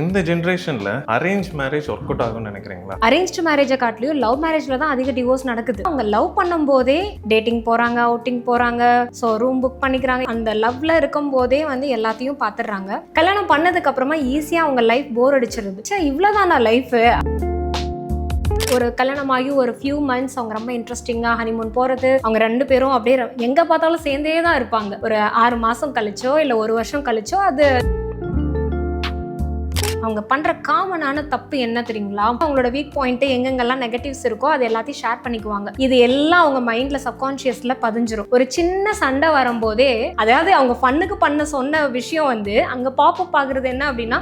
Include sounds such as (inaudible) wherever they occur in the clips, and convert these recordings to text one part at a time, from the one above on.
இந்த ஜென்ரேஷன்ல arrange marriage work out ஆகும்னு நினைக்கிறீங்களா? அரேஞ்ச் மேரேஜை காட்டிலையும் லவ் மேரேஜ்ல தான் அதிக டிவோர்ஸ் நடக்குது. அவங்க லவ் பண்ணும் போதே டேட்டிங் போறாங்க அவுட்டிங் போறாங்க. ஸோ ரூம் புக் பண்ணிக்கிறாங்க. அந்த லவ்ல இருக்கும் போதே வந்து எல்லாத்தையும் பார்த்துடுறாங்க கல்யாணம் பண்ணதுக்கு அப்புறமா ஈஸியா அவங்க லைஃப் போர் அடிச்சிருது. சே இவ்வளோதானா லைஃப் ஒரு கல்யாணமாகி ஒரு ஃபியூ மந்த்ஸ் அவங்க ரொம்ப இன்ட்ரெஸ்டிங்காக ஹனிமூன் போகிறது அவங்க ரெண்டு பேரும் அப்படியே எங்கே பார்த்தாலும் சேர்ந்தே தான் இருப்பாங்க. ஒரு ஆறு மாதம் கழிச்சோ இல்லை ஒரு வருஷம் கழிச்சோ அது அவங்க பண்ணுற காமனான தப்பு என்ன தெரியுங்களா? அவங்களோட வீக் பாயிண்ட்டு எங்கெங்கெல்லாம் நெகட்டிவ்ஸ் இருக்கோ அது எல்லாத்தையும் ஷேர் பண்ணிக்குவாங்க. இது எல்லாம் அவங்க மைண்டில் சப்கான்ஷியஸில் பதிஞ்சிரும். ஒரு சின்ன சண்டை வரும்போதே அதாவது அவங்க ஃபன்னுக்கு பண்ண சொன்ன விஷயம் வந்து அங்கே பாப்பப் ஆகுறது என்ன அப்படின்னா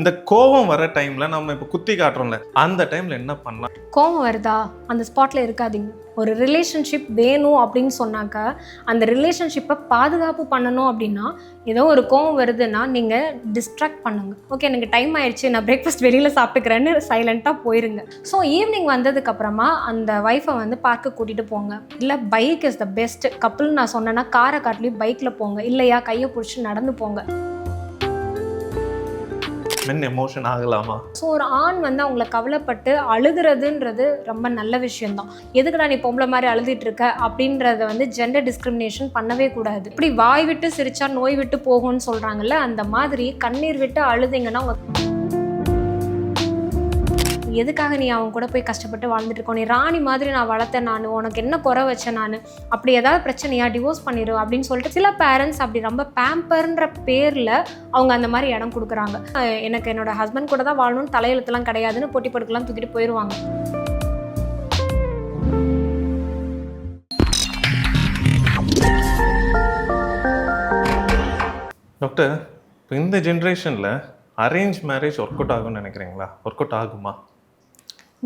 இந்த கோவம் வர டைம்ல நம்ம இப்ப குத்தி காட்டுறோம்ல அந்த டைம்ல என்ன பண்ணலாம்? கோவம் வருதா? அந்த ஸ்பாட்ல இருக்காதீங்க. ஒரு ரிலேஷன்ஷிப் வேணும் அப்படின்னு சொன்னாக்க அந்த ரிலேஷன்ஷிப்பை பாதுகாப்பு பண்ணணும் அப்படின்னா ஏதோ ஒரு கோவம் வருதுன்னா நீங்கள் டிஸ்ட்ராக்ட் பண்ணுங்க. ஓகே எனக்கு டைம் ஆயிடுச்சு நான் பிரேக்ஃபாஸ்ட் வெளியில் சாப்பிட்டுக்கிறேன்னு சைலண்ட்டாக போயிருங்க. ஸோ ஈவினிங் வந்ததுக்கப்புறமா அந்த ஒய்ஃபை வந்து பார்க்க கூட்டிகிட்டு போங்க. இல்லை பைக் இஸ் த பெஸ்ட் கப்புள்னு நான் சொன்னேன்னா காரை காட்டிலையும் பைக்கில் போங்க. இல்லையா கையை பிடிச்சி நடந்து போங்க. மென் எமோஷன் ஆகலாமா? ஸோ ஒரு ஆண் வந்து அவங்கள கவலைப்பட்டு அழுகிறதுன்றது ரொம்ப நல்ல விஷயம்தான். எதுக்குடா நீ பொம்பளை மாதிரி அழுதுட்டு இருக்க அப்படின்றத வந்து ஜெண்டர் டிஸ்கிரிமினேஷன் பண்ணவே கூடாது. இப்படி வாய் விட்டு சிரிச்சா நோய் விட்டு போகும்னு சொல்றாங்கல்ல அந்த மாதிரி கண்ணீர் விட்டு அழுதிங்கன்னா உங்க எதுக்காக நீ அவன் கூட போய் கஷ்டப்பட்டு வாழ்ந்துட்டு இருக்கோம்? நீ ராணி மாதிரி நான் வளர்த்தேன் நான் உனக்கு என்ன குறை வச்சேன் நான்? அப்படி ஏதாவது பிரச்சனையா? டிவோர்ஸ் பண்ணிடு அப்படின்னு சொல்லிட்டு சில பேரண்ட்ஸ் அப்படி ரொம்ப பேம்பர்ன்ற பேரில் அவங்க அந்த மாதிரி இடம் கொடுக்குறாங்க. எனக்கு என்னோட ஹஸ்பண்ட் கூட தான் வாழணும்னு தலையெழுத்துலாம் கிடையாதுன்னு போட்டி படுக்கலாம் தூக்கிட்டு போயிடுவாங்க டாக்டர் இப்போ இந்த ஜென்ரேஷனில் அரேஞ்ச் மேரேஜ் ஒர்க் அவுட் ஆகும்னு நினைக்கிறீங்களா? ஒர்க் அவுட் ஆகுமா?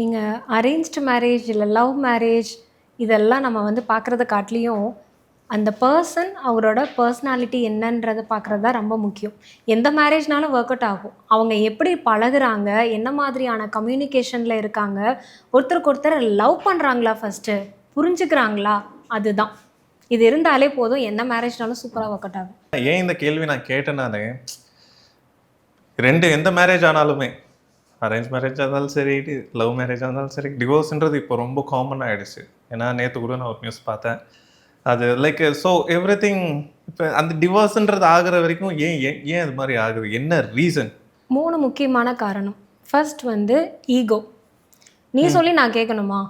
நீங்கள் அரேஞ்ச்டு மேரேஜ் இல்லை லவ் மேரேஜ் இதெல்லாம் நம்ம வந்து பார்க்குறத காட்டிலையும் அந்த பர்சன் அவரோட பர்சனாலிட்டி என்னன்றதை பார்க்குறது தான் ரொம்ப முக்கியம். எந்த மேரேஜ்னாலும் ஒர்க் அவுட் ஆகும். அவங்க எப்படி பழகுறாங்க என்ன மாதிரியான கம்யூனிகேஷனில் இருக்காங்க ஒருத்தருக்கு ஒருத்தர் லவ் பண்ணுறாங்களா ஃபஸ்ட்டு புரிஞ்சுக்கிறாங்களா அதுதான். இது இருந்தாலே போதும் எந்த மேரேஜ்னாலும் சூப்பராக ஒர்க் அவுட் ஆகும். ஏன் இந்த கேள்வி நான் கேட்டேனாலே ரெண்டு எந்த மேரேஜ் ஆனாலுமே அரேஞ்ச் மேரேஜ் இருந்தாலும் சரி லவ் மேரேஜ் இருந்தாலும் சரி டிவோர்ஸ்ன்றது இப்போ ரொம்ப காமன் ஆயிடுச்சு. ஏன்னா நேற்று கூட நான் ஒரு நியூஸ் பார்த்தேன். அது லைக் ஸோ எவ்ரி திங் இப்போ அந்த டிவோர்ஸ்ன்றது ஆகுற வரைக்கும் ஏன் ஏன் ஏன் அது மாதிரி ஆகுது? என்ன ரீசன் மூணு முக்கியமான காரணம். ஃபர்ஸ்ட் வந்து ஈகோ நீ சொல்லி நான் கேட்கணுமா?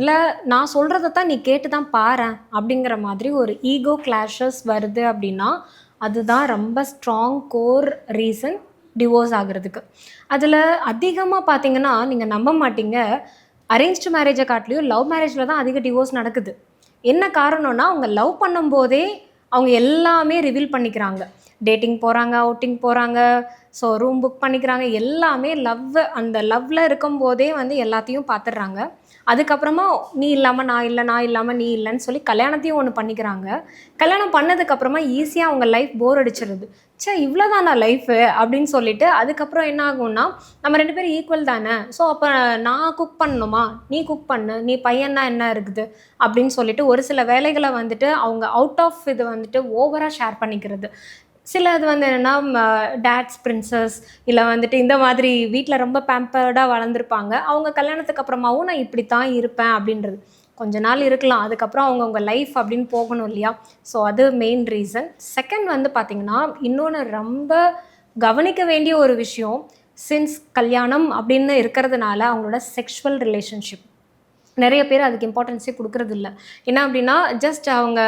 இல்லை நான் சொல்கிறத தான் நீ கேட்டு தான் பாரேன் அப்படிங்கிற மாதிரி ஒரு ஈகோ கிளாஷஸ் வருது அப்படின்னா அதுதான் ரொம்ப ஸ்ட்ராங் கோர் ரீசன் டிவோர்ஸ் ஆகிறதுக்கு. அதில் அதிகமாக பார்த்தீங்கன்னா நீங்கள் நம்ப மாட்டீங்க. அரேஞ்ச்டு மேரேஜை காட்டிலையும் லவ் மேரேஜில் தான் அதிக டிவோர்ஸ் நடக்குது. என்ன காரணம்னா அவங்க லவ் பண்ணும்போதே அவங்க எல்லாமே ரிவீல் பண்ணிக்கிறாங்க. டேட்டிங் போகிறாங்க அவுட்டிங் போகிறாங்க ஸோ ரூம் புக் பண்ணிக்கிறாங்க எல்லாமே லவ் அந்த லவ்வில் இருக்கும்போதே வந்து எல்லாத்தையும் பார்த்துடுறாங்க அதுக்கப்புறமா நீ இல்லாமல் நான் இல்லை நான் இல்லாமல் நீ இல்லைன்னு சொல்லி கல்யாணத்தையும் ஒன்று பண்ணிக்கிறாங்க. கல்யாணம் பண்ணதுக்கப்புறமா ஈஸியாக அவங்க லைஃப் போர் அடிச்சிருது. ச்சே இவ்வளோதானா லைஃபு அப்படின்னு சொல்லிட்டு அதுக்கப்புறம் என்ன ஆகும்னா நம்ம ரெண்டு பேரும் ஈக்குவல் தானே? ஸோ அப்போ நான் குக் பண்ணணுமா? நீ குக் பண்ணு. நீ பையன்னா என்ன இருக்குது? அப்படின்னு சொல்லிட்டு ஒரு சில வேலைகளை வந்துட்டு அவங்க அவுட் ஆஃப் இது வந்துட்டு ஓவராக ஷேர் பண்ணிக்கிறது. சில இது வந்து என்னென்னா டேட்ஸ் பிரின்சஸ் இல்லை வந்துட்டு இந்த மாதிரி வீட்டில் ரொம்ப பேம்பர்டாக வளர்ந்துருப்பாங்க. அவங்க கல்யாணத்துக்கு அப்புறமாவும் நான் இப்படி தான் இருப்பேன் அப்படின்றது. கொஞ்ச நாள் இருக்கலாம். அதுக்கப்புறம் அவங்கவுங்க லைஃப் அப்படின்னு போகணும் இல்லையா? ஸோ அது மெயின் ரீசன் செகண்ட் வந்து பார்த்திங்கன்னா இன்னொன்று ரொம்ப கவனிக்க வேண்டிய ஒரு விஷயம் சின்ஸ் கல்யாணம் அப்படின்னு இருக்கிறதுனால அவங்களோட செக்ஷுவல் ரிலேஷன்ஷிப் நிறைய பேர் அதுக்கு இம்பார்ட்டன்ஸே கொடுக்கறது என்ன அப்படின்னா ஜஸ்ட் அவங்க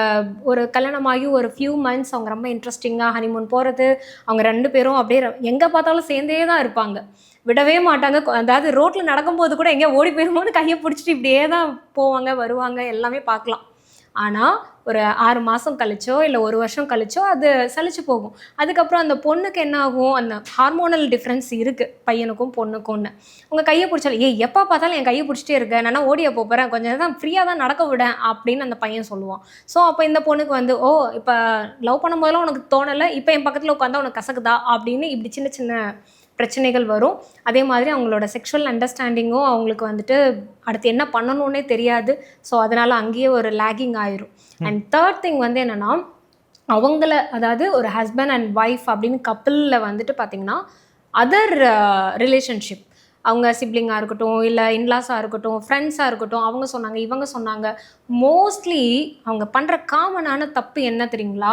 ஒரு கல்யாணமாகி ஒரு ஃபியூ மந்த்ஸ் அவங்க ரொம்ப இன்ட்ரெஸ்டிங்காக ஹனிமூன் போகிறது அவங்க ரெண்டு பேரும் அப்படியே எங்கே பார்த்தாலும் சேர்ந்தே தான் இருப்பாங்க. விடவே மாட்டாங்க. அதாவது ரோட்டில் நடக்கும்போது கூட எங்கேயோ ஓடி போயிரும்போது கையை பிடிச்சிட்டு இப்படியே தான் போவாங்க வருவாங்க எல்லாமே பார்க்கலாம். ஆனால் ஒரு ஆறு மாதம் கழிச்சோ இல்லை ஒரு வருஷம் கழிச்சோ அது சளிச்சு போகும். அதுக்கப்புறம் அந்த பொண்ணுக்கு என்ன ஆகும்? அந்த ஹார்மோனல் டிஃப்ரென்ஸ் இருக்குது பையனுக்கும் பொண்ணுக்கும்னு. உங்கள் கையை பிடிச்சாலும் ஏய் எப்போ பார்த்தாலும் என் கையை பிடிச்சிட்டே இருக்கேன் நான் ஓடிய போகிறேன் கொஞ்சம் நேரம் ஃப்ரீயாக தான் நடக்க விடேன். அப்படின்னு அந்த பையன் சொல்லுவான். ஸோ அப்போ இந்த பொண்ணுக்கு வந்து ஓ இப்போ லவ் பண்ணும்போதெல்லாம் உனக்கு தோணலை. இப்போ என் பக்கத்தில் உட்காந்தா உனக்கு கசக்குதா? அப்படின்னு இப்படி சின்ன சின்ன பிரச்சனைகள் வரும். அதே மாதிரி அவங்களோட செக்ஷுவல் அண்டர்ஸ்டாண்டிங்கும் அவங்களுக்கு வந்துட்டு அடுத்து என்ன பண்ணணும்னே தெரியாது. ஸோ அதனால் அங்கேயே ஒரு லேகிங் ஆயிரும். அண்ட் தேர்ட் திங் வந்து என்னென்னா அவங்கள அதாவது ஒரு ஹஸ்பண்ட் அண்ட் ஒய்ஃப் அப்படின்னு கப்பலில் வந்துட்டு பார்த்தீங்கன்னா அதர் ரிலேஷன்ஷிப் அவங்க சிப்ளிங்காக இருக்கட்டும் இல்லை இன்லாஸாக இருக்கட்டும் ஃப்ரெண்ட்ஸாக இருக்கட்டும் அவங்க சொன்னாங்க இவங்க சொன்னாங்க. மோஸ்ட்லி அவங்க பண்ணுற காமனான தப்பு என்ன தெரியுங்களா?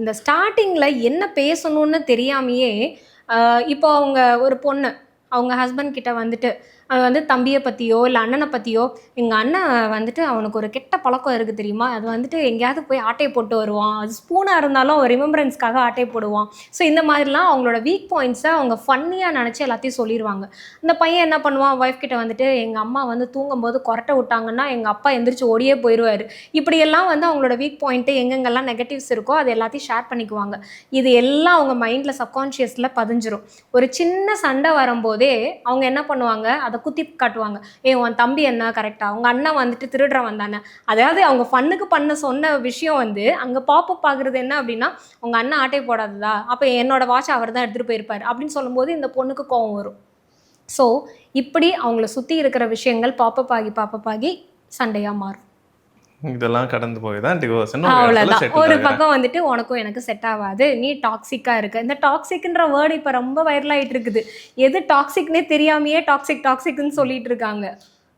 இந்த ஸ்டார்டிங்கில் என்ன பேசணும்னு தெரியாமையே இப்போ அவங்க ஒரு பொண்ணு அவங்க ஹஸ்பண்ட் கிட்ட வந்துட்டு அவன் வந்து தம்பியை பற்றியோ இல்லை அண்ணனை பற்றியோ எங்கள் அண்ணன் வந்துட்டு அவனுக்கு ஒரு கெட்ட பழக்கம் இருக்குது தெரியுமா? அது வந்துட்டு எங்கேயாவது போய் ஆட்டையை போட்டு வருவான். அது ஸ்பூனாக இருந்தாலும் ரிமெம்பரன்ஸ்க்காக ஆட்டையை போடுவான். ஸோ இந்த மாதிரிலாம் அவங்களோட வீக் பாயிண்ட்ஸை அவங்க ஃபன்னியாக நினச்சி எல்லாத்தையும் சொல்லிடுவாங்க அந்த பையன் என்ன பண்ணுவான்? ஒய்ஃப் கிட்ட வந்துட்டு எங்கள் அம்மா வந்து தூங்கும்போது கொரட்டை விட்டாங்கன்னா எங்கள் அப்பா எந்திரிச்சு ஓடியே போயிடுவார் இப்படியெல்லாம் வந்து அவங்களோட வீக் பாயிண்ட்டு எங்கெங்கெல்லாம் நெகட்டிவ்ஸ் இருக்கோ அது எல்லாத்தையும் ஷேர் பண்ணிக்குவாங்க. இது எல்லாம் அவங்க மைண்டில் சப்கான்ஷியஸில் பதிஞ்சிரும். ஒரு சின்ன சண்டை வரும்போதே அவங்க என்ன பண்ணுவாங்க? அதை குத்தி காட்டுவாங்க. ஏ உன் தம்பி என்ன? கரெக்டாக அவங்க அண்ணன் வந்துட்டு திருடுறவன் தானே அதாவது அவங்க ஃபன்னுக்கு பண்ண சொன்ன விஷயம் வந்து அங்கே பாப்பப் ஆகுறது என்ன அப்படின்னா உங்கள் அண்ணன் ஆட்டை போடாததா? அப்போ என்னோட வாட்ச் அவர் தான் எடுத்துகிட்டு போயிருப்பார். அப்படின்னு சொல்லும்போது இந்த பொண்ணுக்கு கோவம் வரும். ஸோ இப்படி அவங்கள சுற்றி இருக்கிற விஷயங்கள் பாப்பப் ஆகி பாப்பப் ஆகி சண்டையாக மாறும். இதெல்லாம் கடந்து போய் தான் டிவோர்ஸ் அவ்வளோதான் ஒரு பக்கம் வந்துட்டு உனக்கும் எனக்கு செட் ஆகாது நீ டாக்ஸிக்காக இருக்க. இந்த டாக்ஸிக்ன்ற வேர்டு இப்போ ரொம்ப வைரல் ஆயிட்டு இருக்குது. எது டாக்ஸிக்னே தெரியாமையே டாக்ஸிக் டாக்ஸிக்னு சொல்லிட்டு இருக்காங்க.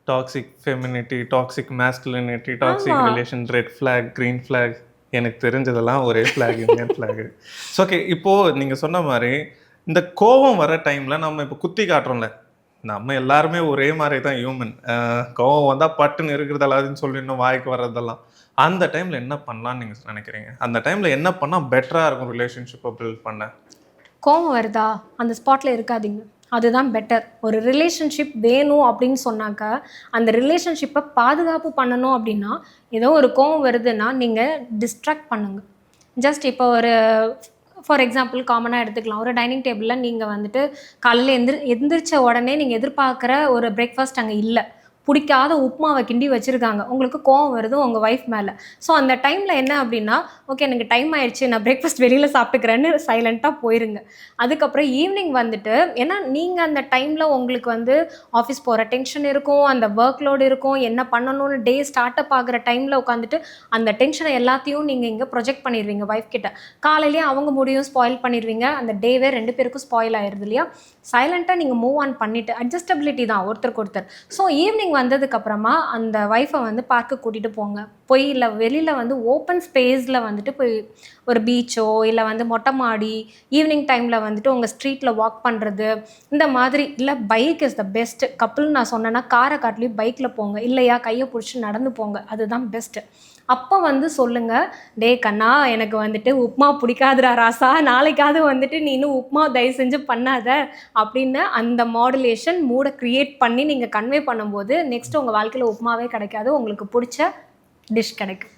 Toxic femininity toxic masculinity toxic. Relation red flag green flag எனக்கு தெரிஞ்சதெல்லாம் ஒரே ஃப்ளாக் இந்தியன் (laughs) ஃப்ளாக் ஓகே இப்போ நீங்க சொன்ன மாதிரி இந்த கோபம் வர டைம்ல நம்ம இப்போ குத்தி காட்டுறோம்ல. நம்ம எல்லாருமே ஒரே மாதிரி தான் ஹியூமன் கோவம் வந்தால் பட்டுன்னு இருக்கிறது எல்லாத்தையும் சொல்லிடணும் வாய்க்கு வர்றதெல்லாம். அந்த டைமில் என்ன பண்ணலாம்னு நீங்கள் நினைக்கிறீங்க? அந்த டைமில் என்ன பண்ணால் பெட்டராக இருக்கும் ரிலேஷன்ஷிப்பை பில்ட் பண்ண? கோவம் வருதா? அந்த ஸ்பாட்டில் இருக்காதீங்க. அதுதான் பெட்டர் ஒரு ரிலேஷன்ஷிப் வேணும் அப்படின்னு சொன்னாக்கா அந்த ரிலேஷன்ஷிப்பை பாதுகாப்பு பண்ணணும் அப்படின்னா ஏதோ ஒரு கோவம் வருதுன்னா நீங்கள் டிஸ்ட்ராக்ட் பண்ணுங்க. ஜஸ்ட் இப்போ ஒரு ஃபார் எக்ஸாம்பிள் காமனாக எடுத்துக்கலாம். ஒரு டைனிங் டேபிளில் நீங்கள் வந்துட்டு காலையில் எந்திரி எந்திரிச்ச உடனே நீங்கள் எதிர்பார்க்குற ஒரு பிரேக்ஃபாஸ்ட் அங்கே இல்லை. பிடிக்காத உப்புமாவை கிண்டி வச்சுருக்காங்க. உங்களுக்கு கோவம் வருது உங்கள் ஒய்ஃப் மேலே. ஸோ அந்த டைமில் என்ன அப்படின்னா ஓகே எனக்கு டைம் ஆயிடுச்சு நான் பிரேக்ஃபாஸ்ட் வெளியில் சாப்பிட்டுக்கிறேன்னு சைலண்ட்டாக போயிருங்க. அதுக்கப்புறம் ஈவினிங் வந்துட்டு ஏன்னா நீங்கள் அந்த டைமில் உங்களுக்கு வந்து ஆஃபீஸ் போகிற டென்ஷன் இருக்கும் அந்த ஒர்க் லோடு இருக்கும் என்ன பண்ணணும்னு டே ஸ்டார்ட் அப் ஆகிற டைமில் உட்காந்துட்டு அந்த டென்ஷனை எல்லாத்தையும் நீங்கள் இங்கே ப்ரொஜெக்ட் பண்ணிடுவீங்க ஒய்ஃப் கிட்ட. காலையிலேயே அவங்க முடியும் ஸ்பாயில் பண்ணிடுவீங்க அந்த டேவே ரெண்டு பேருக்கும் ஸ்பாயில் ஆயிடுது இல்லையா? சைலண்ட்டாக நீங்கள் மூவ் ஆன் பண்ணிவிட்டு அட்ஜஸ்டபிலிட்டி தான் ஒருத்தருக்கு ஒருத்தர் ஸோ ஈவினிங் வந்ததுக்கப்புறமா அந்த ஒய்ஃபை வந்து பார்க்க கூட்டிகிட்டு போங்க. போய் இல்லை வெளியில் வந்து ஓப்பன் ஸ்பேஸில் வந்துட்டு போய் ஒரு பீச்சோ இல்லை வந்து மொட்டை மாடி ஈவினிங் டைமில் வந்துட்டு உங்கள் ஸ்ட்ரீட்டில் வாக் பண்ணுறது இந்த மாதிரி இல்லை பைக் இஸ் த பெஸ்ட்டு கப்புள்னு நான் சொன்னேன்னா காரை காட்டிலையும் பைக்கில் போங்க. இல்லையா கையை பிடிச்சி நடந்து போங்க. அதுதான் பெஸ்ட்டு அப்போ வந்து சொல்லுங்க டே கண்ணா எனக்கு வந்துட்டு உப்மா பிடிக்காதுடா ராசா நாளைக்காவது வந்துட்டு நீ இன்னும் உப்மா தயவு செஞ்சு பண்ணாத அப்படின்னு அந்த மாடுலேஷன் மூடை க்ரியேட் பண்ணி நீங்கள் கன்வே பண்ணும்போது நெக்ஸ்ட் உங்கள் வாழ்க்கையில் உப்மாவே கிடைக்காது உங்களுக்கு பிடிச்ச டிஷ் கிடைக்கும்.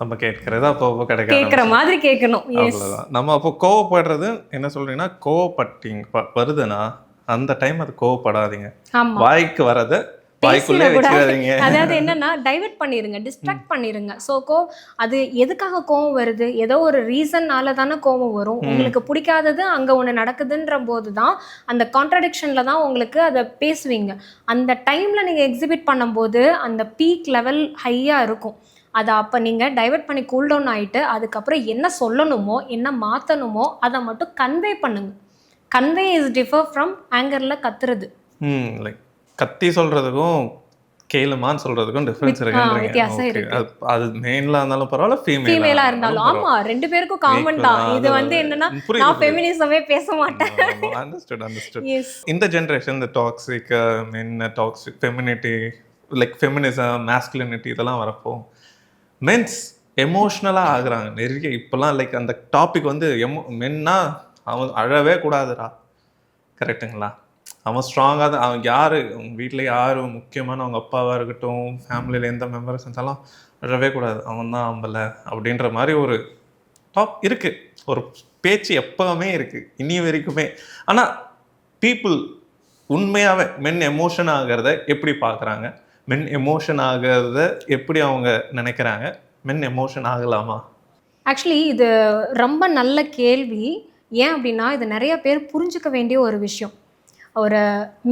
நம்ம கேட்கறது அப்போ அப்போ கிடைக்காது கேட்குற மாதிரி கேட்கணும். எஸ் அவ்வளவுதான். நம்ம அப்போ கோவப்படுறது என்ன சொல்றீங்கன்னா கோவப்பட்டீங்க வருதுன்னா அந்த டைம் அது கோவப்படாதீங்க. வாய்க்கு வரத (laughs) அதாவது என்னன்னா டைவர்ட் பண்ணிருங்க டிஸ்ட்ராக்ட் பண்ணிருங்க. ஸோ கோ அது எதுக்காக கோவம் வருது? ஏதோ ஒரு ரீசன்னால தானே கோவம் வரும். உங்களுக்கு பிடிக்காதது அங்க ஒன்று நடக்குதுன்ற போது தான் அந்த கான்ட்ரடிக்ஷன்ல தான் உங்களுக்கு அதை பேசுவீங்க. அந்த டைம்ல நீங்க எக்ஸிபிட் பண்ணும்போது அந்த பீக் லெவல் ஹையா இருக்கும். அதை அப்போ நீங்கள் டைவர்ட் பண்ணி கூல் டவுன் ஆகிட்டு அதுக்கப்புறம் என்ன சொல்லணுமோ என்ன மாற்றணுமோ அதை மட்டும் கன்வே பண்ணுங்க. கன்வே இஸ் டிஃபர் ஃப்ரம் ஆங்கரில் கத்துறது. ம் லைக் கத்தி சொல்றதுக்கும் கேளுமான்னு சொல்றதுக்கும் டிஃபரன்ஸ் இருக்குன்றீங்க. அது மேலா இருந்தாலும் பரவாயில்ல ஃபீமேலா இருந்தாலும் ஆமா ரெண்டு பேருக்கும் காமன் தான். இது வந்து என்னன்னா நான் ஃபெமினிசமே பேச மாட்டேன். அண்டர்ஸ்டுட் அண்டர்ஸ்டுட் இந்த ஜென்ரேஷன் இந்த toxic men toxic femininity like feminism masculinity இதெல்லாம் வரப்போ மென்ஸ் எமோஷ்னலாக ஆகுறாங்க. நிறைய இப்போலாம் லைக் அந்த டாபிக் வந்து எமோ மென்னா அவன் அழவே கூடாதுடா. கரெக்டுங்களா அவன் ஸ்ட்ராங்காக தான் அவன் யார்? அவங்க வீட்டில் யார்? முக்கியமான அவங்க அப்பாவாக இருக்கட்டும் ஃபேமிலியில் எந்த மெம்பர்ஸ் இருந்தாலும் விடவே கூடாது. அவன் தான் ஆம்பலை அப்படின்ற மாதிரி ஒரு டாப் இருக்குது ஒரு பேச்சு எப்போவுமே இருக்குது இனி வரைக்குமே. ஆனால் பீப்புள் உண்மையாகவே மென் எமோஷன் ஆகிறத எப்படி பார்க்குறாங்க? மென் எமோஷன் ஆகிறத எப்படி அவங்க நினைக்கிறாங்க? மென் எமோஷன் ஆகலாமா? ஆக்சுவலி இது ரொம்ப நல்ல கேள்வி. ஏன் அப்படின்னா இது நிறைய பேர் புரிஞ்சுக்க வேண்டிய ஒரு விஷயம். ஒரு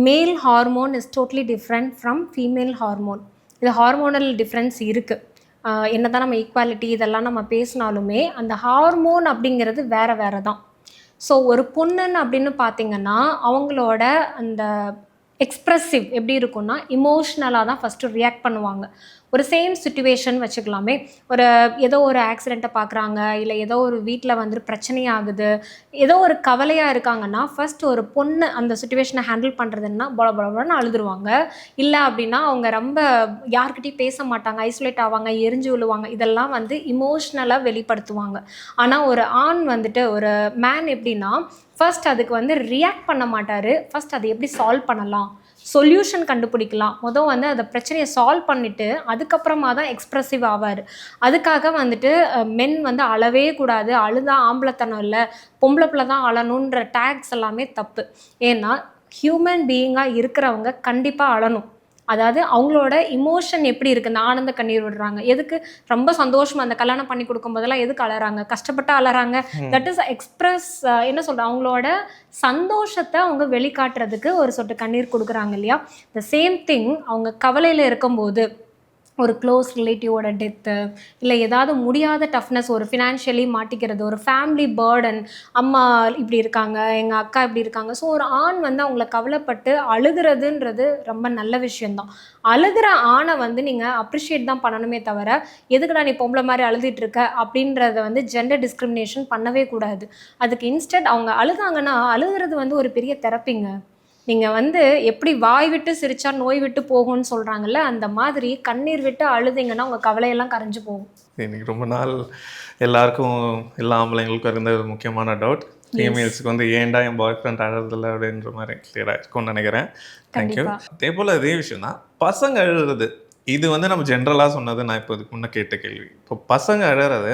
male hormone is totally different from female hormone இது ஹார்மோனல் டிஃப்ரென்ஸ் இருக்குது என்னதான் நம்ம ஈக்குவாலிட்டி இதெல்லாம் நம்ம பேசினாலுமே அந்த ஹார்மோன் அப்படிங்கிறது வேற வேறு தான் ஸோ ஒரு பொண்ணுன்னு அப்படின்னு பார்த்தீங்கன்னா அவங்களோட அந்த எக்ஸ்ப்ரெசிவ் எப்படி இருக்கும்னா இமோஷ்னலாக தான் ஃபஸ்ட்டு ரியாக்ட் பண்ணுவாங்க. ஒரு சேம் சுச்சுவேஷன் வச்சுக்கலாமே. ஒரு ஏதோ ஒரு ஆக்சிடெண்ட்டை பார்க்குறாங்க இல்லை ஏதோ ஒரு வீட்டில் வந்துட்டு பிரச்சனையாகுது ஏதோ ஒரு கவலையாக இருக்காங்கன்னா ஃபர்ஸ்ட் ஒரு பொண்ணு அந்த சுச்சுவேஷனை ஹேண்டில் பண்ணுறதுன்னா பொல பொல பொலன்னு அழுதுருவாங்க. இல்லை அப்படின்னா அவங்க ரொம்ப யார்கிட்டையும் பேச மாட்டாங்க ஐசோலேட் ஆவாங்க எரிஞ்சு விழுவாங்க. இதெல்லாம் வந்து இமோஷ்னலாக வெளிப்படுத்துவாங்க. ஆனால் ஒரு ஆண் வந்துட்டு ஒரு மேன் எப்படின்னா ஃபர்ஸ்ட் அதுக்கு வந்து ரியாக்ட் பண்ண மாட்டார். ஃபர்ஸ்ட் அதை எப்படி சால்வ் பண்ணலாம்? சொல்யூஷன் கண்டுபிடிக்கலாம். மொதல் வந்து அந்த பிரச்சனையை சால்வ் பண்ணிவிட்டு அதுக்கப்புறமா தான் எக்ஸ்ப்ரெசிவ் ஆவார். அதுக்காக வந்துட்டு மென் வந்து அழவே கூடாது. அழுதா ஆம்பளைத்தனம் இல்லை. பொம்பளை பிள்ளை தான் அழணுன்ற டேக்ஸ் எல்லாமே தப்பு. ஏன்னா ஹியூமன் பீயிங்காக இருக்கிறவங்க கண்டிப்பாக அழணும். அதாவது அவங்களோட இமோஷன் எப்படி இருக்குது இந்த ஆனந்த கண்ணீர் விடுறாங்க. எதுக்கு? ரொம்ப சந்தோஷமா அந்த கல்யாணம் பண்ணி கொடுக்கும் போதெல்லாம் எதுக்கு அலறாங்க? கஷ்டப்பட்டு அலறாங்க. தட் இஸ் எக்ஸ்பிரஸ் என்ன சொல்ற அவங்களோட சந்தோஷத்தை அவங்க வெளிக்காட்டுறதுக்கு ஒரு சொட்டு கண்ணீர் கொடுக்குறாங்க இல்லையா? த சேம் திங் அவங்க கவலையில் இருக்கும்போது ஒரு க்ளோஸ் ரிலேட்டிவோட டெத்து இல்லை ஏதாவது முடியாத டஃப்னஸ் ஒரு ஃபினான்ஷியலி மாட்டிக்கிறது ஒரு ஃபேமிலி பேர்டன் அம்மா இப்படி இருக்காங்க எங்கள் அக்கா இப்படி இருக்காங்க. ஸோ ஒரு ஆண் வந்து அவங்கள கவலைப்பட்டு அழுகிறதுன்றது ரொம்ப நல்ல விஷயந்தான் அழுகிற ஆணை வந்து நீங்கள் அப்ரிஷியேட் தான் பண்ணணுமே தவிர எதுக்குடா நீ பொம்பளை மாதிரி அழுதுட்டு இருக்க? அப்படின்றத வந்து ஜெண்டர் டிஸ்கிரிமினேஷன் பண்ணவே கூடாது. அதுக்கு இன்ஸ்டன்ட் அவங்க அழுதாங்கன்னா அழுகிறது வந்து ஒரு பெரிய தெரப்பிங்க நீங்கள் வந்து எப்படி வாய் விட்டு சிரிச்சா நோய் விட்டு போகும்னு சொல்கிறாங்கல்ல அந்த மாதிரி கண்ணீர் விட்டு அழுதிங்கன்னா உங்கள் கவலையெல்லாம் கரைஞ்சு போகும். இன்னைக்கு ரொம்ப நாள் எல்லாருக்கும் எல்லா ஆம்பளைங்களுக்கும் இருந்த ஒரு முக்கியமான டவுட் ஃபீமேல்ஸுக்கு வந்து ஏன்டா என் பாய் ஃப்ரெண்ட் அழறதில்ல அப்படின்ற மாதிரி கிளியராக இருக்கும்னு நினைக்கிறேன். தேங்க்யூ அதே போல் அதே விஷயம் தான் பசங்க அழுறது இது வந்து நம்ம ஜென்ரலாக சொன்னது நான் இப்போ இதுக்கு முன்னே கேட்ட கேள்வி. இப்போ பசங்க அழறது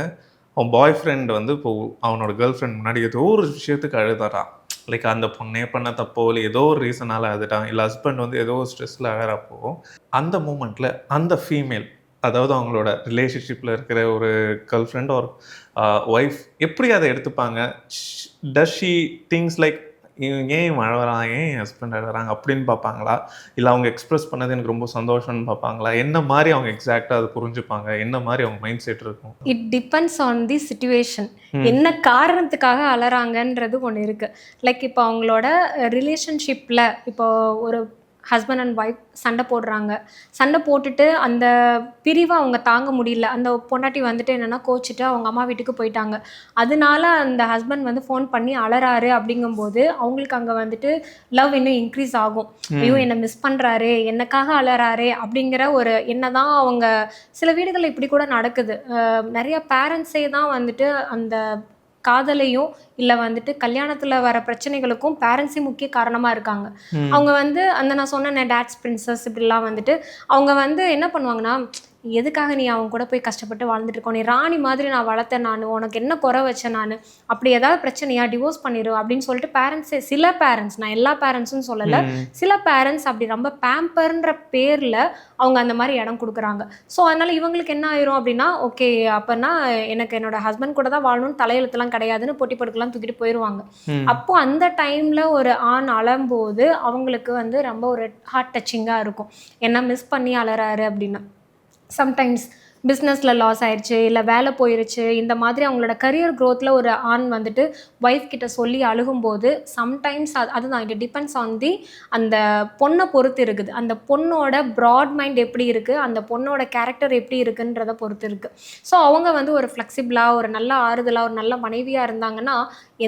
அவன் பாய் ஃப்ரெண்ட் வந்து இப்போ அவனோட கேர்ள் ஃப்ரெண்ட் முன்னாடி ஏதோ ஒரு விஷயத்துக்கு அழுதாரான் லைக் அந்த பொண்ணே பண்ண தப்போ இல்லை ஏதோ ஒரு ரீசனால் அதுட்டான் இல்லை ஹஸ்பண்ட் வந்து ஏதோ ஒரு ஸ்ட்ரெஸ்ஸில் ஆகிறப்போ அந்த மூமெண்ட்டில் அந்த ஃபீமேல் அதாவது அவங்களோட ரிலேஷன்ஷிப்பில் இருக்கிற ஒரு கேர்ள் ஃப்ரெண்ட் ஒரு ஒய்ஃப் எப்படி அதை எடுத்துப்பாங்க? டஸ் ஷி திங்ஸ் லைக் ஏன் இவன் அழறான் ஏன் ஹஸ்பண்ட் அழறாங்க அப்படின்னு பார்ப்பாங்களா? இல்லை அவங்க எக்ஸ்பிரஸ் பண்ணது எனக்கு ரொம்ப சந்தோஷம்னு பார்ப்பாங்களா? என்ன மாதிரி அவங்க எக்ஸாக்டாக அதை புரிஞ்சுப்பாங்க? என்ன மாதிரி அவங்க மைண்ட் செட் இருக்கும்? It depends on the situation என்ன காரணத்துக்காக அலறாங்கன்றது ஒன்று இருக்குது லைக் இப்போ அவங்களோட ரிலேஷன்ஷிப்பில் இப்போ ஒரு ஹஸ்பண்ட் அண்ட் ஒய்ஃப் சண்டை போடுறாங்க. சண்டை போட்டுட்டு அந்த பிரிவை அவங்க தாங்க முடியல. அந்த பொண்டாட்டி வந்துட்டு என்னென்னா கோச்சிட்டு அவங்க அம்மா வீட்டுக்கு போயிட்டாங்க. அதனால அந்த ஹஸ்பண்ட் வந்து ஃபோன் பண்ணி அலறாரு அப்படிங்கும்போது அவங்களுக்கு அங்கே வந்துட்டு லவ் இன்னும் இன்க்ரீஸ் ஆகும். ஐயோ என்னை மிஸ் பண்ணுறாரு என்னக்காக அலறாரு அப்படிங்கிற ஒரு என்னதான் அவங்க சில வீடுகளில் இப்படி கூட நடக்குது. நிறைய பேரண்ட்ஸே தான் வந்துட்டு அந்த காதலையும் இல்லை வந்துட்டு கல்யாணத்தில் வர பிரச்சனைகளுக்கும் பேரண்ட்ஸே முக்கிய காரணமாக இருக்காங்க. அவங்க வந்து அந்த நான் சொன்ன டேட்ஸ் பிரின்சஸ் இப்படிலாம் வந்துட்டு அவங்க வந்து என்ன பண்ணுவாங்கன்னா எதுக்காக நீ அவங்க கூட போய் கஷ்டப்பட்டு வாழ்ந்துட்டு இருக்கோம் நீ ராணி மாதிரி நான் வளர்த்தேன் நான் உனக்கு என்ன குறை வச்சேன் நான்? அப்படி ஏதாவது பிரச்சனையா? டிவோர்ஸ் பண்ணிடு அப்படின்னு சொல்லிட்டு பேரண்ட்ஸே சில பேரண்ட்ஸ் நான் எல்லா பேரண்ட்ஸும் சொல்லலை சில பேரண்ட்ஸ் அப்படி ரொம்ப பேம்பர்ன்ற பேரில் அவங்க அந்த மாதிரி இடம் கொடுக்குறாங்க. ஸோ அதனால இவங்களுக்கு என்ன ஆயிரும் அப்படின்னா ஓகே அப்போனா எனக்கு என்னோட ஹஸ்பண்ட் கூட தான் வாழணும்னு தலையெழுத்துலாம் கிடையாதுன்னு பொட்டி படுக்கலாம் தூக்கிட்டு போயிடுவாங்க அப்போ அந்த டைமில் ஒரு ஆண் அழும்போது அவங்களுக்கு வந்து ரொம்ப ஒரு ஹார்ட் டச்சிங்காக இருக்கும். என்ன மிஸ் பண்ணி அலறாரு அப்படின்னு. சம்டைம்ஸ் பிஸ்னஸில் லாஸ் ஆயிடுச்சு இல்லை வேலை போயிருச்சு இந்த மாதிரி அவங்களோட கரியர் க்ரோத்தில் ஒரு ஆண் வந்துட்டு ஒய்ஃப் கிட்ட சொல்லி அழுகும்போது சம்டைம்ஸ் அது அதுதான் இட் டிபெண்ட்ஸ் ஆன் தி அந்த பொண்ணை பொறுத்து இருக்குது. அந்த பொண்ணோட ப்ராட் மைண்ட் எப்படி இருக்குது அந்த பொண்ணோட கேரக்டர் எப்படி இருக்குன்றத பொறுத்து இருக்குது ஸோ அவங்க வந்து ஒரு ஃப்ளெக்சிபிளாக ஒரு நல்ல ஆறுதலாக ஒரு நல்ல மனைவியாக இருந்தாங்கன்னா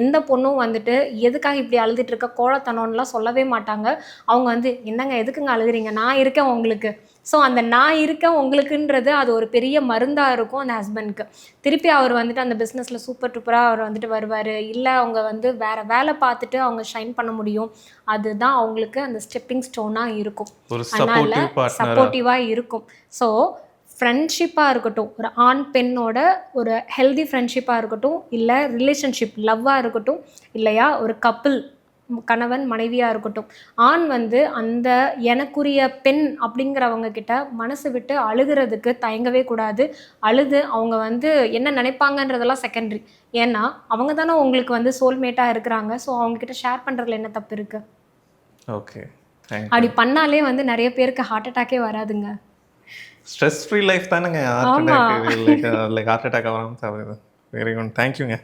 எந்த பொண்ணும் வந்துட்டு எதுக்காக இப்படி அழுதுட்டு இருக்க கோழத்தனம்லாம் சொல்லவே மாட்டாங்க. அவங்க வந்து என்னங்க எதுக்குங்க அழுகுறீங்க? நான் இருக்கேன் உங்களுக்கு. ஸோ அந்த நான் இருக்கேன் உங்களுக்குன்றது அது ஒரு பெரிய மருந்தாக இருக்கும் அந்த ஹஸ்பண்ட்க்கு திருப்பி அவர் வந்துட்டு அந்த பிஸ்னஸில் சூப்பர் டூப்பராக அவர் வந்துட்டு வருவார். இல்லை அவங்க வந்து வேறு வேலை பார்த்துட்டு அவங்க ஷைன் பண்ண முடியும். அதுதான் அவங்களுக்கு அந்த ஸ்டெப்பிங் ஸ்டோனாக இருக்கும். அதனால சப்போர்ட்டிவாக இருக்கும். ஸோ ஃப்ரெண்ட்ஷிப்பாக இருக்கட்டும் ஒரு ஆண் பெண்ணோட ஒரு ஹெல்தி ஃப்ரெண்ட்ஷிப்பாக இருக்கட்டும் இல்லை ரிலேஷன்ஷிப் லவ்வாக இருக்கட்டும் இல்லையா ஒரு கப்பிள் கணவன் மனைவியாக இருக்கட்டும். ஆண் வந்து அந்த எனக்குரிய பெண் அப்படிங்கிறவங்க கிட்ட மனசு விட்டு அழுகிறதுக்கு தயங்கவே கூடாது. அழுது அவங்க வந்து என்ன நினைப்பாங்கன்றதெல்லாம் செகண்டரி ஏன்னா அவங்க தானே உங்களுக்கு வந்து சோல்மேட்டாக இருக்கிறாங்க. ஸோ அவங்கக்கிட்ட ஷேர் பண்ணுறதுல என்ன தப்பு இருக்குது ஓகே அப்படி பண்ணாலே வந்து நிறைய பேருக்கு ஹார்ட் அட்டாக்கே வராதுங்க. ஸ்ட்ரெஸ் ஃப்ரீ லைஃப் தானேங்க ஹார்ட் ஆமா. அட்டாக் லைக் ஹார்ட் அட்டாக் ஆகாமல் தவிர வெரி குட் தேங்க்யூங்க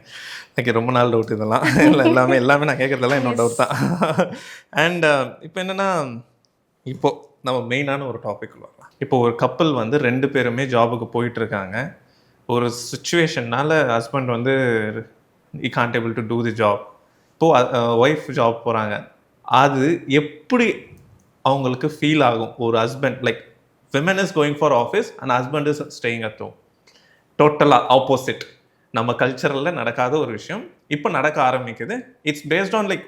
எனக்கு ரொம்ப நாள் டவுட் இதெல்லாம். இல்லை எல்லாமே எல்லாமே நான் கேட்குறதெல்லாம் என்னோட டவுட் தான். அண்ட் uh, இப்போ என்னென்னா இப்போது நம்ம மெயினான ஒரு டாபிக் வரலாம். இப்போ ஒரு கப்பல் வந்து ரெண்டு பேருமே ஜாபுக்கு போயிட்டுருக்காங்க. ஒரு சுச்சுவேஷன்னால் ஹஸ்பண்ட் வந்து he can't able to do the job இப்போது ஒய்ஃப் ஜாப் போகிறாங்க அது எப்படி அவங்களுக்கு ஃபீல் ஆகும்? ஒரு husband like women is going for office and husband is staying at home டோட்டலாக ஆப்போசிட் நம்ம கல்ச்சரில் நடக்காத ஒரு விஷயம். இப்போ நடக்க ஆரம்பிக்குது. இட்ஸ் பேஸ்ட் ஆன் லைக்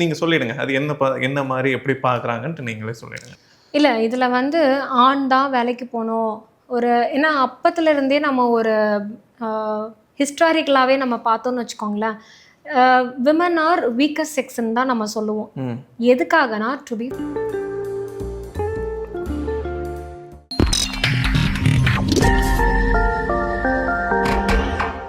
நீங்கள் சொல்லிடுங்க. அது என்ன ப என்ன மாதிரி எப்படி பார்க்குறாங்கன்ட்டு நீங்களே சொல்லிடுங்க. இல்லை இதில் வந்து ஆண் தான் வேலைக்கு போகணும். ஒரு ஏன்னா அப்பத்துல இருந்தே நம்ம ஒரு ஹிஸ்டாரிக்கலாகவே நம்ம பார்த்தோம்னு வச்சுக்கோங்களேன். விமன் ஆர் வீக்கஸ்ட் செக்ஸ்ன்னு தான் நம்ம சொல்லுவோம். எதுக்காகனா டு பி